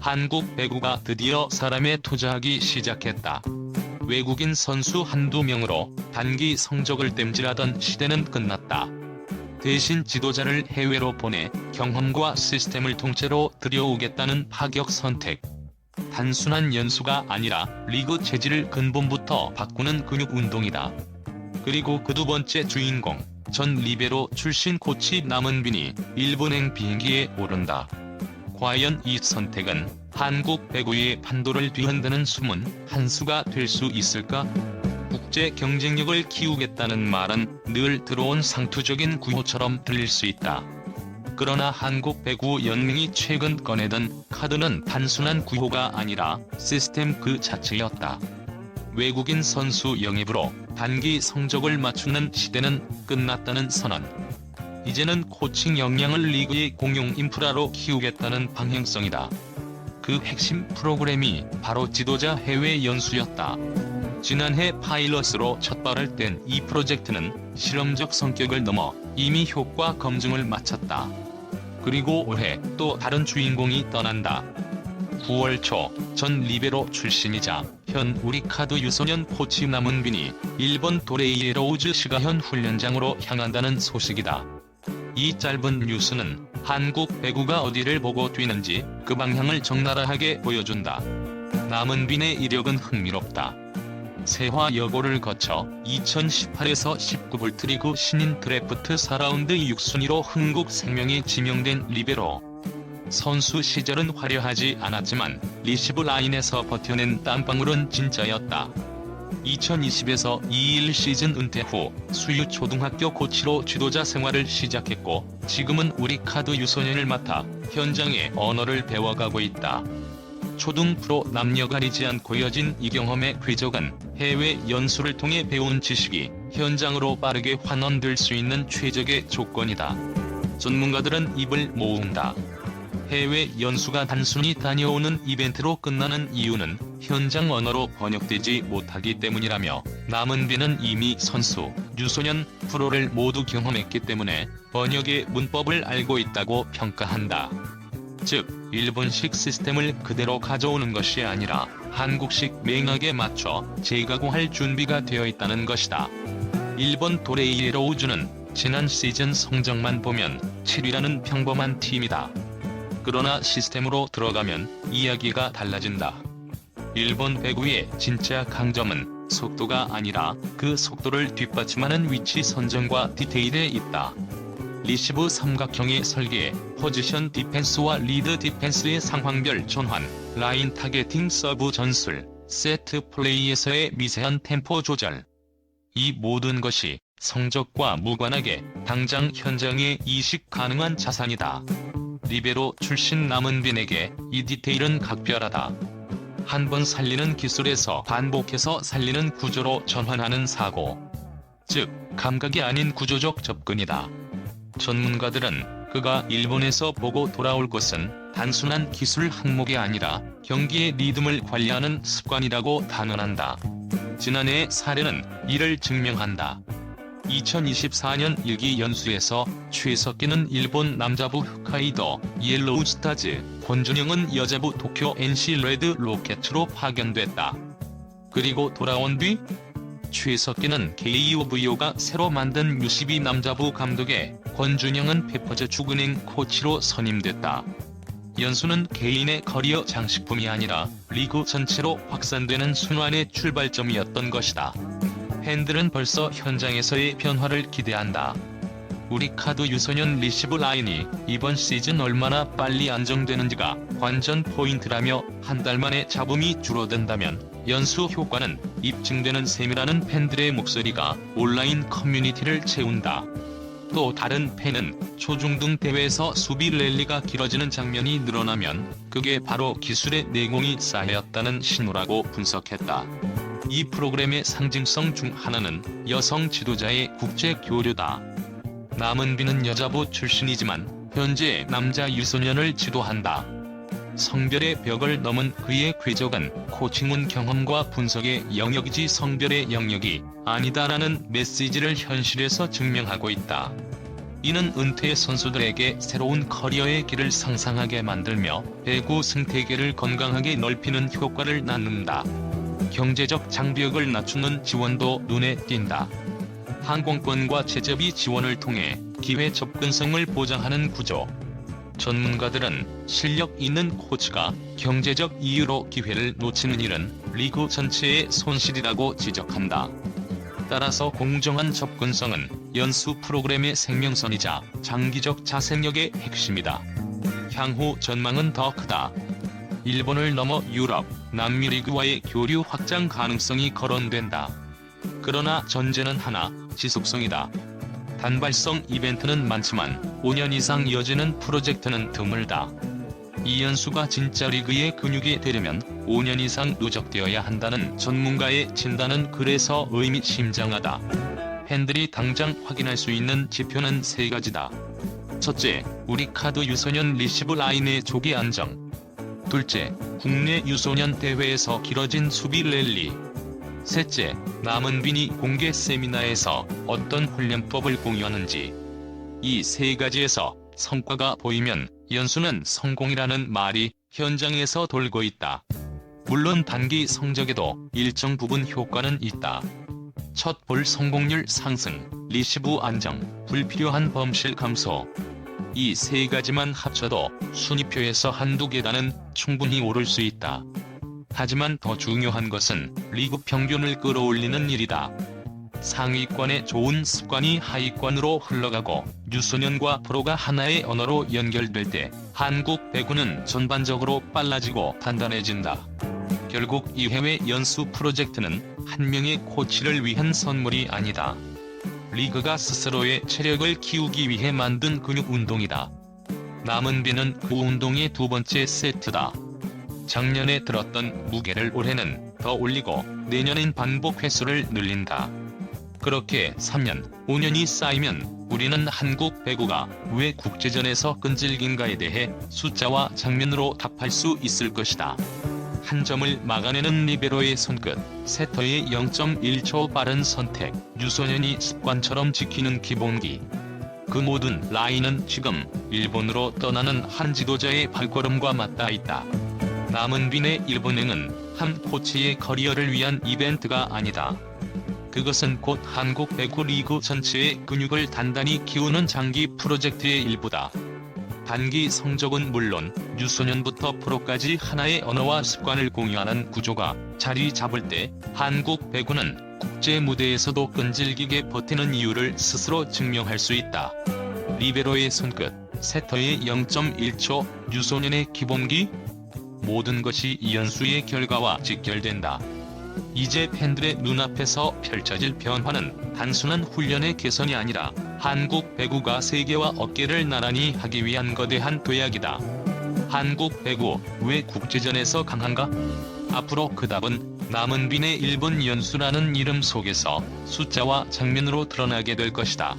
한국 배구가 드디어 사람에 투자하기 시작했다. 외국인 선수 한두 명으로 단기 성적을 땜질하던 시대는 끝났다. 대신 지도자를 해외로 보내 경험과 시스템을 통째로 들여오겠다는 파격 선택. 단순한 연수가 아니라 리그 체질을 근본부터 바꾸는 근육 운동이다. 그리고 그 두 번째 주인공, 전 리베로 출신 코치 남은빈이 일본행 비행기에 오른다. 과연 이 선택은 한국 배구의 판도를 뒤흔드는 숨은 한 수가 될 수 있을까? 국제 경쟁력을 키우겠다는 말은 늘 들어온 상투적인 구호처럼 들릴 수 있다. 그러나 한국 배구 연맹이 최근 꺼내든 카드는 단순한 구호가 아니라 시스템 그 자체였다. 외국인 선수 영입으로 단기 성적을 맞추는 시대는 끝났다는 선언. 이제는 코칭 역량을 리그의 공용 인프라로 키우겠다는 방향성이다. 그 핵심 프로그램이 바로 지도자 해외 연수였다. 지난해 파일럿으로 첫 발을 뗀 이 프로젝트는 실험적 성격을 넘어 이미 효과 검증을 마쳤다. 그리고 올해 또 다른 주인공이 떠난다. 9월 초 전 리베로 출신이자 현 우리카드 유소년 코치 남은빈이 일본 도레이에 로우즈 시가현 훈련장으로 향한다는 소식이다. 이 짧은 뉴스는 한국 배구가 어디를 보고 뛰는지 그 방향을 적나라하게 보여준다. 남은빈의 이력은 흥미롭다. 세화 여고를 거쳐 2018에서 19볼 트리그 신인 드래프트 4라운드 6순위로 흥국 생명에 지명된 리베로. 선수 시절은 화려하지 않았지만 리시브 라인에서 버텨낸 땀방울은 진짜였다. 2020에서 21 시즌 은퇴 후 수유 초등학교 코치로 지도자 생활을 시작했고 지금은 우리 카드 유소년을 맡아 현장의 언어를 배워가고 있다. 초등 프로 남녀 가리지 않고 이어진 이 경험의 궤적은 해외 연수를 통해 배운 지식이 현장으로 빠르게 환원될 수 있는 최적의 조건이다. 전문가들은 입을 모은다. 해외 연수가 단순히 다녀오는 이벤트로 끝나는 이유는 현장 언어로 번역되지 못하기 때문이라며 남은 비는 이미 선수, 유소년, 프로를 모두 경험했기 때문에 번역의 문법을 알고 있다고 평가한다. 즉, 일본식 시스템을 그대로 가져오는 것이 아니라 한국식 맹학에 맞춰 재가공할 준비가 되어 있다는 것이다. 일본 도레이에 로우즈는 지난 시즌 성적만 보면 7위라는 평범한 팀이다. 그러나 시스템으로 들어가면 이야기가 달라진다. 일본 배구의 진짜 강점은 속도가 아니라 그 속도를 뒷받침하는 위치 선정과 디테일에 있다. 리시브 삼각형의 설계, 포지션 디펜스와 리드 디펜스의 상황별 전환, 라인 타겟팅 서브 전술, 세트 플레이에서의 미세한 템포 조절. 이 모든 것이 성적과 무관하게 당장 현장에 이식 가능한 자산이다. 리베로 출신 남은빈에게 이 디테일은 각별하다. 한 번 살리는 기술에서 반복해서 살리는 구조로 전환하는 사고. 즉, 감각이 아닌 구조적 접근이다. 전문가들은 그가 일본에서 보고 돌아올 것은 단순한 기술 항목이 아니라 경기의 리듬을 관리하는 습관이라고 단언한다. 지난해의 사례는 이를 증명한다. 2024년 일기 연수에서 최석기는 일본 남자부 홋카이도 옐로우 스타즈, 권준영은 여자부 도쿄 NC 레드 로켓으로 파견됐다. 그리고 돌아온 뒤 최석기는 KUVO가 새로 만든 U12 남자부 감독에 권준영은 페퍼즈 축은행 코치로 선임됐다. 연수는 개인의 커리어 장식품이 아니라 리그 전체로 확산되는 순환의 출발점이었던 것이다. 팬들은 벌써 현장에서의 변화를 기대한다. 우리 카드 유소년 리시브 라인이 이번 시즌 얼마나 빨리 안정되는지가 관전 포인트라며 한 달 만에 잡음이 줄어든다면 연수 효과는 입증되는 셈이라는 팬들의 목소리가 온라인 커뮤니티를 채운다. 또 다른 팬은 초중등 대회에서 수비 랠리가 길어지는 장면이 늘어나면 그게 바로 기술의 내공이 쌓였다는 신호라고 분석했다. 이 프로그램의 상징성 중 하나는 여성 지도자의 국제 교류다. 남은비는 여자부 출신이지만 현재 남자 유소년을 지도한다. 성별의 벽을 넘은 그의 궤적은 코칭은 경험과 분석의 영역이지 성별의 영역이 아니다라는 메시지를 현실에서 증명하고 있다. 이는 은퇴 선수들에게 새로운 커리어의 길을 상상하게 만들며 배구 생태계를 건강하게 넓히는 효과를 낳는다. 경제적 장벽을 낮추는 지원도 눈에 띈다. 항공권과 제재비 지원을 통해 기회 접근성을 보장하는 구조. 전문가들은 실력 있는 코치가 경제적 이유로 기회를 놓치는 일은 리그 전체의 손실이라고 지적한다. 따라서 공정한 접근성은 연수 프로그램의 생명선이자 장기적 자생력의 핵심이다. 향후 전망은 더 크다. 일본을 넘어 유럽, 남미 리그와의 교류 확장 가능성이 거론된다. 그러나 전제는 하나, 지속성이다. 단발성 이벤트는 많지만 5년 이상 이어지는 프로젝트는 드물다. 이연수가 진짜 리그의 근육이 되려면 5년 이상 누적되어야 한다는 전문가의 진단은 그래서 의미심장하다. 팬들이 당장 확인할 수 있는 지표는 세 가지다. 첫째, 우리 카드 유소년 리시브 라인의 조기 안정. 둘째, 국내 유소년 대회에서 길어진 수비 랠리. 셋째, 남은빈이 공개 세미나에서 어떤 훈련법을 공유하는지. 이 세 가지에서 성과가 보이면 연수는 성공이라는 말이 현장에서 돌고 있다. 물론 단기 성적에도 일정 부분 효과는 있다. 첫 볼 성공률 상승, 리시브 안정, 불필요한 범실 감소. 이 세 가지만 합쳐도 순위표에서 한두 계단은 충분히 오를 수 있다. 하지만 더 중요한 것은 리그 평균을 끌어올리는 일이다. 상위권의 좋은 습관이 하위권으로 흘러가고 유소년과 프로가 하나의 언어로 연결될 때 한국 배구는 전반적으로 빨라지고 단단해진다. 결국 이 해외 연수 프로젝트는 한 명의 코치를 위한 선물이 아니다. 리그가 스스로의 체력을 키우기 위해 만든 근육 운동이다. 남은 비는 그 운동의 두 번째 세트다. 작년에 들었던 무게를 올해는 더 올리고 내년엔 반복 횟수를 늘린다. 그렇게 3년, 5년이 쌓이면 우리는 한국 배구가 왜 국제전에서 끈질긴가에 대해 숫자와 장면으로 답할 수 있을 것이다. 한 점을 막아내는 리베로의 손끝, 세터의 0.1초 빠른 선택, 유소년이 습관처럼 지키는 기본기. 그 모든 라인은 지금 일본으로 떠나는 한 지도자의 발걸음과 맞닿아 있다. 남은 빈의 일본행은 한 코치의 커리어를 위한 이벤트가 아니다. 그것은 곧 한국 배구 리그 전체의 근육을 단단히 키우는 장기 프로젝트의 일부다. 단기 성적은 물론 유소년부터 프로까지 하나의 언어와 습관을 공유하는 구조가 자리 잡을 때 한국 배구는 국제 무대에서도 끈질기게 버티는 이유를 스스로 증명할 수 있다. 리베로의 손끝, 세터의 0.1초, 유소년의 기본기, 모든 것이 이연수의 결과와 직결된다. 이제 팬들의 눈앞에서 펼쳐질 변화는 단순한 훈련의 개선이 아니라 한국 배구가 세계와 어깨를 나란히 하기 위한 거대한 도약이다. 한국 배구 왜 국제전에서 강한가? 앞으로 그 답은 남은빈의 일본 연수라는 이름 속에서 숫자와 장면으로 드러나게 될 것이다.